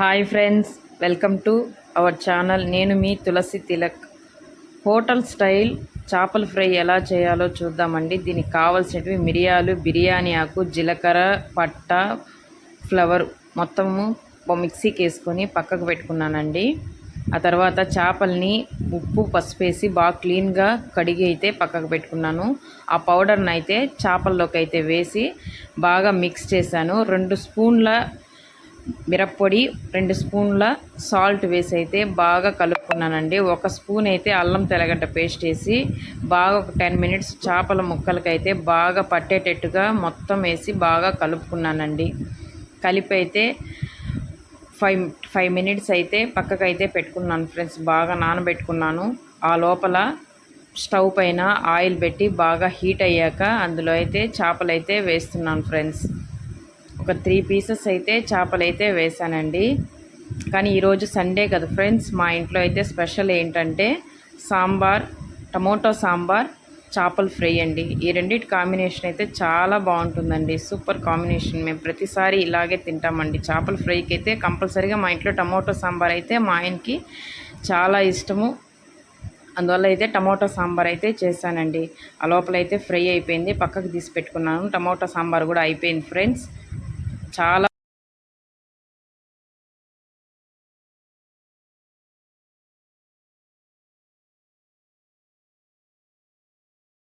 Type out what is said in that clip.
Hi friends welcome to our channel. నేను మీ Tulasi Tilak. Hotel style చేపల ఫ్రై ఎలా చేయాలో చూద్దామండి. దీనికి కావాల్సినవి మిరియాలు బిర్యానీ ఆకు జీలకర్ర పట్ట ఫ్లవర్ మొత్తము మిక్సీకి వేసుకొని పక్కకు పెట్టుకున్నానండి. ఆ తర్వాత చేపల్ని ఉప్పు పసుపు వేసి బాగా క్లీన్గా కడిగి అయితే పక్కకు పెట్టుకున్నాను. ఆ పౌడర్ని అయితే చేపల్లోకి అయితే వేసి బాగా మిక్స్ చేశాను. రెండు స్పూన్ల మిరప్పొడి రెండు స్పూన్ల సాల్ట్ వేసి అయితే బాగా కలుపుకున్నానండి. ఒక స్పూన్ అయితే అల్లం తెల్లగడ్డ పేస్ట్ వేసి బాగా ఒక టెన్ మినిట్స్ చేపల ముక్కలకైతే బాగా పట్టేటట్టుగా మొత్తం వేసి బాగా కలుపుకున్నానండి. కలిపి అయితే ఫైవ్ ఫైవ్ మినిట్స్ అయితే పక్కకైతే పెట్టుకున్నాను ఫ్రెండ్స్ బాగా నానబెట్టుకున్నాను. ఆ లోపల స్టవ్ పైన ఆయిల్ పెట్టి బాగా హీట్ అయ్యాక అందులో అయితే చేపలు అయితే వేస్తున్నాను ఫ్రెండ్స్. ఒక త్రీ పీసెస్ అయితే చేపలు అయితే వేసానండి కానీ ఈరోజు సండే కదా ఫ్రెండ్స్ మా ఇంట్లో అయితే స్పెషల్ ఏంటంటే సాంబార్ టమోటో సాంబార్ చేపల ఫ్రై అండి. ఈ రెండింటి కాంబినేషన్ అయితే చాలా బాగుంటుందండి. Super combination. మేము ప్రతిసారి ఇలాగే తింటామండి. చేపల ఫ్రైకి అయితే కంపల్సరీగా మా ఇంట్లో టమోటో సాంబార్ అయితే మా ఆయనకి చాలా ఇష్టము. అందువల్ల అయితే టమోటా సాంబార్ అయితే చేశానండి. ఆ లోపల అయితే ఫ్రై అయిపోయింది. పక్కకు తీసి పెట్టుకున్నాను. టమోటా సాంబార్ కూడా అయిపోయింది ఫ్రెండ్స్. చాలా